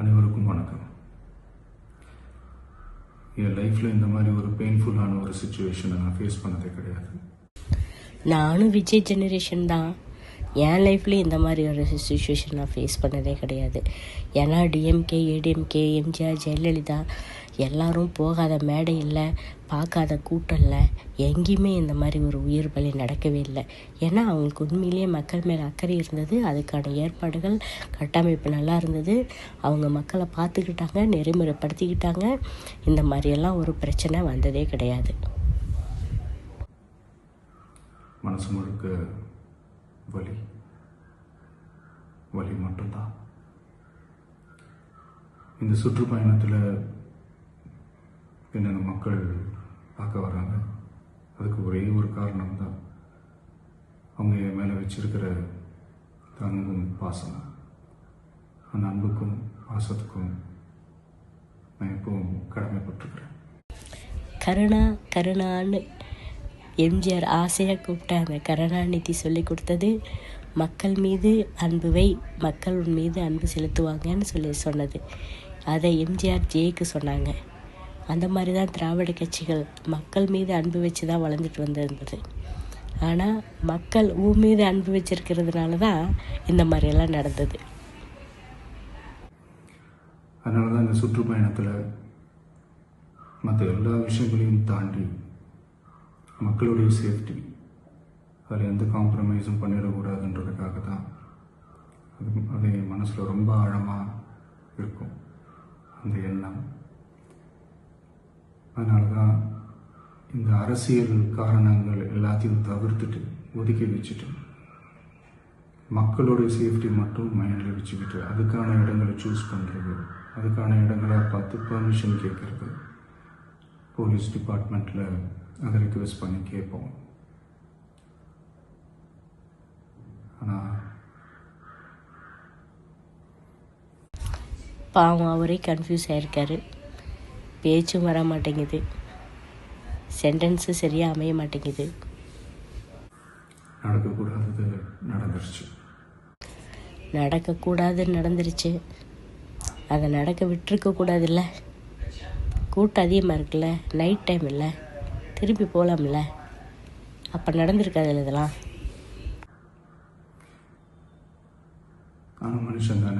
அனைவருக்கும் வணக்கம். என் லைஃப்பில் இந்த மாதிரி ஒரு பெயின்ஃபுல்லான ஒரு சுச்சுவேஷனை நான் ஃபேஸ் பண்ணதே கிடையாது. நானும் விஜய் ஜெனரேஷன் தான். என் லைஃப்லேயும் இந்த மாதிரி ஒரு சுச்சுவேஷன் நான் ஃபேஸ் பண்ணதே கிடையாது. ஏன்னா டிஎம்கே ஏடிஎம்கே எம்ஜிஆர் ஜெயலலிதா எல்லாரும் போகாத மேடை இல்லை பார்க்காத கூட்டம் இல்லை எங்கேயுமே இந்த மாதிரி ஒரு உயிர் பலி நடக்கவே இல்லை. ஏன்னா அவங்களுக்கு உண்மையிலேயே மக்கள் மேலே அக்கறை இருந்தது. அதுக்கான ஏற்பாடுகள் கட்டமைப்பு நல்லா இருந்தது. அவங்க மக்களை பார்த்துக்கிட்டாங்க நெறிமுறைப்படுத்திக்கிட்டாங்க. இந்த மாதிரியெல்லாம் ஒரு பிரச்சனை வந்ததே கிடையாது. மனசு முழுக்க வலி வலி மட்டும்தான். இந்த சுற்றுப்பயணத்தில் என்னென்ன மக்கள் பார்க்க வராங்க. அதுக்கு ஒரே ஒரு காரணம் தான் அவங்க என் மேலே வச்சிருக்கிற அன்பும் பாசம் அந்த அன்புக்கும் பாசத்துக்கும் நான் எப்பவும் கடமைப்பட்டிருக்கிறேன். கருணா கருணான்னு எம்ஜிஆர் ஆசையாக கூப்பிட்ட அந்த கருணாநிதி சொல்லி கொடுத்தது மக்கள் மீது அன்புவை மக்கள் உன் மீது அன்பு செலுத்துவாங்கன்னு சொல்லி சொன்னது. அதை எம்ஜிஆர் ஜேக்கு சொன்னாங்க. அந்த மாதிரி தான் திராவிட கட்சிகள் மக்கள் மீது அன்பு வச்சு தான் வளர்ந்துட்டு வந்திருந்தது. ஆனால் மக்கள் ஊ மீது அன்பு வச்சிருக்கிறதுனால தான் இந்த மாதிரியெல்லாம் நடந்தது. அதனால தான் இந்த சுற்றுப்பயணத்தில் மற்ற எல்லா விஷயங்களையும் தாண்டி மக்களுடைய சேஃப்டி அதில் எந்த காம்ப்ரமைஸும் பண்ணிடக்கூடாதுன்றதுக்காக தான் அது அது என் மனசில் ரொம்ப ஆழமாக இருக்கும். அந்த எண்ணம். அதனால தான் இந்த அரசியல் காரணங்கள் எல்லாத்தையும் தவிர்த்துட்டு ஒதுக்கி வச்சுட்டு மக்களோட சேஃப்டி மட்டும் மைண்டில் வச்சுக்கிட்டு அதுக்கான இடங்களை சூஸ் பண்ணுறது அதுக்கான இடங்களை பார்த்து பர்மிஷன் கேட்குறது போலீஸ் டிபார்ட்மெண்ட்டில் அதை ரிக்வெஸ்ட் பண்ணி கேட்போம். ஆனால் பாவம் அவரே கன்ஃபியூஸ் ஆயிருக்காரு. பேச்சும் வர மாட்டேங்குது. சென்டென்ஸு சரியாக அமைய மாட்டேங்குது. நடக்கக்கூடாதது நடந்துருச்சு. நடக்கக்கூடாதுன்னு நடந்துருச்சு. அதை நடக்க விட்டுருக்க கூடாதுல்ல. கூட்டம் அதிகமாக இருக்குல்ல. நைட் டைம் இல்லை. திருப்பி போகலாம்ல அப்போ நடந்திருக்காதுல்ல இதெல்லாம். மனுஷன் தானே.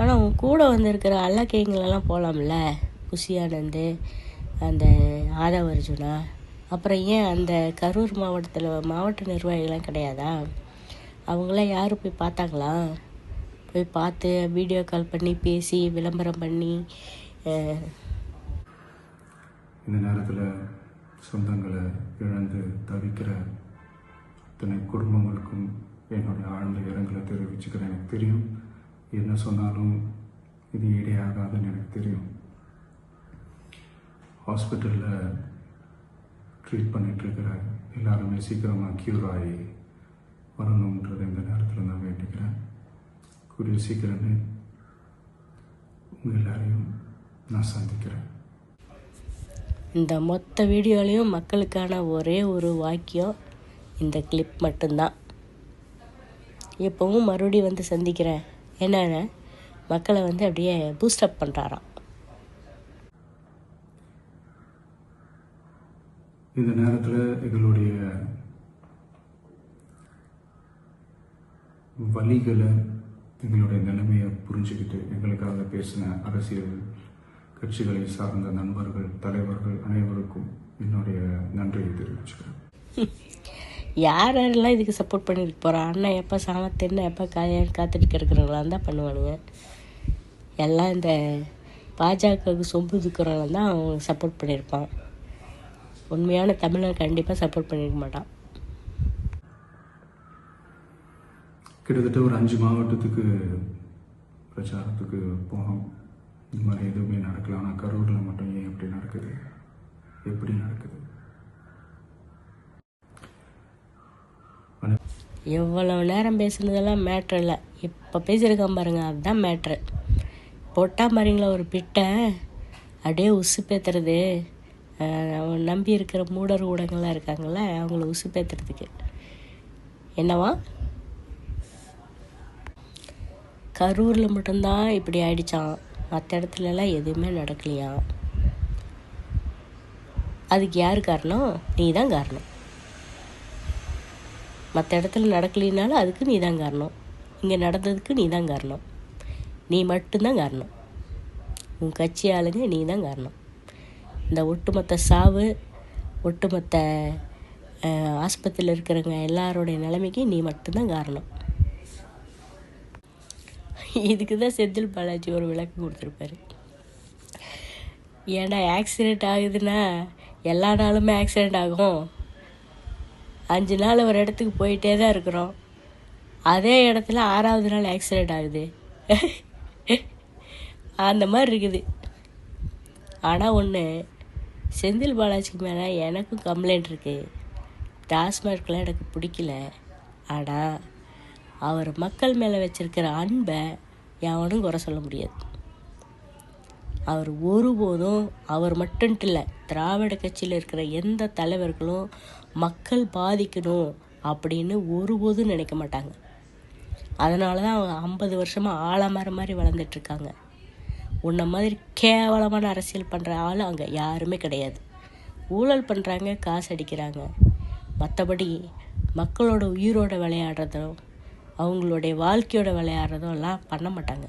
ஆனால் உன் கூட வந்திருக்கிற அல்லக்கைங்களெல்லாம் போகலாம்ல குஷியானந்து அந்த ஆதவ அர்ஜுனா அப்புறம் ஏன் அந்த கரூர் மாவட்டத்தில் மாவட்ட நிர்வாகிகள்லாம் கிடையாதா? அவங்களாம் யார் போய் பார்த்தாங்களா? போய் பார்த்து வீடியோ கால் பண்ணி பேசி விளம்பரம் பண்ணி இந்த நேரத்தில் சொந்தங்களை இழந்து தவிக்கிற அத்தனை குடும்பங்களுக்கும் என்னுடைய ஆழ்ந்த இரங்கலை தெரிவிச்சுக்கிறேன். எனக்கு தெரியும் என்ன சொன்னாலும் இது ஈடேயாகாதுன்னு எனக்கு தெரியும். ஹாஸ்பிட்டலில் ட்ரீட் பண்ணிட்டு எல்லாருமே சீக்கிரமாக க்யூர் ஆகி வரணுன்றதை இந்த நேரத்தில் நான் வேண்டிக்கிறேன். கூடிய சீக்கிரமே உங்கள் எல்லாரையும் நான் சந்திக்கிறேன். இந்த மொத்த வீடியோலையும் மக்களுக்கான ஒரே ஒரு வாக்கியம் இந்த கிளிப் மட்டும்தான். எப்பவும் மறுபடியும் வந்து சந்திக்கிறேன். என்னென்ன மக்களை வந்து அப்படியே பூஸ்டப் பண்ணுறாராம் இந்த நேரத்தில் எங்களுடைய வழிகளை எங்களுடைய நிலைமையை புரிஞ்சுக்கிட்டு எங்களுக்காக பேசின அரசியல் கட்சிகளை சார்ந்த நண்பர்கள் தலைவர்கள் அனைவருக்கும் என்னுடைய நன்றியை தெரிவிச்சுக்கிறேன். யார் யாரெல்லாம் இதுக்கு சப்போர்ட் பண்ணிட்டு போகிறா அண்ணன் எப்போ சாமத்தேன்னு எப்போ கல்யாணம் காத்துட்டு இருக்கிறவங்களாம் தான் பண்ணுவானுங்க. எல்லாம் இந்த பாஜகவுக்கு சொம்பு துக்கிறவங்க தான் அவங்க சப்போர்ட் பண்ணியிருப்பான். உண்மையான தமிழன் கண்டிப்பாக சப்போர்ட் பண்ணியிருக்க மாட்டான். கிட்டத்தட்ட ஒரு அஞ்சு மாவட்டத்துக்கு பிரச்சாரத்துக்கு போனோம். இந்த மாதிரி எதுவுமே நடக்கல. ஆனால் கரூரில் மட்டும் ஏன் எப்படி நடக்குது? எப்படி நடக்குது? எவ்வளோ எவ்வளவு நேரம் பேசுனதெல்லாம் மேட்ரு இல்லை. இப்போ பேசியிருக்கான் பாருங்க அதுதான் மேட்ரு போட்டா பாருங்களா ஒரு பிட்டை அப்படியே உசு பேத்துறது. நம்பி இருக்கிற மூடர் ஊடகங்கள்லாம் இருக்காங்கள்ல அவங்கள உசு பேத்துறதுக்கு. என்னவா? கரூரில் மட்டும்தான் இப்படி ஆயிடுச்சான் மற்ற இடத்துலலாம் எதுவுமே நடக்கலையாம். அதுக்கு யார் காரணம்? நீ தான் காரணம். மற்ற இடத்துல நடக்கலைனாலும் அதுக்கு நீ தான் காரணம். இங்கே நடந்ததுக்கு நீ தான் காரணம். நீ மட்டும்தான் காரணம். உன் கட்சி ஆளுங்க நீ தான் காரணம். இந்த ஒட்டுமொத்த சாவு ஒட்டுமொத்த ஆஸ்பத்திரியில் இருக்கிறவங்க எல்லாரோடைய நிலைமைக்கு நீ மட்டும்தான் காரணம். இதுக்கு தான் செந்தில் பாலாஜி ஒரு விளக்கம் கொடுத்துருப்பாரு. ஏன்டா ஆக்சிடெண்ட் ஆகுதுன்னா எல்லா நாளுமே ஆக்சிடெண்ட் ஆகும். அஞ்சு நாள் ஒரு இடத்துக்கு போயிட்டே தான் இருக்கிறோம். அதே இடத்துல ஆறாவது நாள் ஆக்சிடெண்ட் ஆகுது. அந்த மாதிரி இருக்குது. ஆனால் ஒன்று செந்தில் பாலாஜிக்கு மேலே எனக்கும் கம்ப்ளைண்ட் இருக்குது டாஸ்மார்க்லாம் எனக்கு பிடிக்கல. ஆனால் அவர் மக்கள் மேலே வச்சுருக்கிற அன்பை எவனும் குறை சொல்ல முடியாது. அவர் ஒருபோதும் அவர் மட்டும்ட்டு இல்லை திராவிட கட்சியில் இருக்கிற எந்த தலைவர்களும் மக்கள் பாதிக்கணும் அப்படின்னு ஒருபோதும் நினைக்க மாட்டாங்க. அதனால தான் அவங்க ஐம்பது வருஷமாக ஆலமரம் மாதிரி வளர்ந்துட்டு இருக்காங்க. உன்ன மாதிரி கேவலமான அரசியல் பண்ணுற ஆள் அங்கே யாருமே கிடையாது. ஊழல் பண்ணுறாங்க காசு அடிக்கிறாங்க. மற்றபடி மக்களோட உயிரோட விளையாடுறதும் அவங்களுடைய வாழ்க்கையோட விளையாடுறதும் எல்லாம் பண்ண மாட்டாங்க.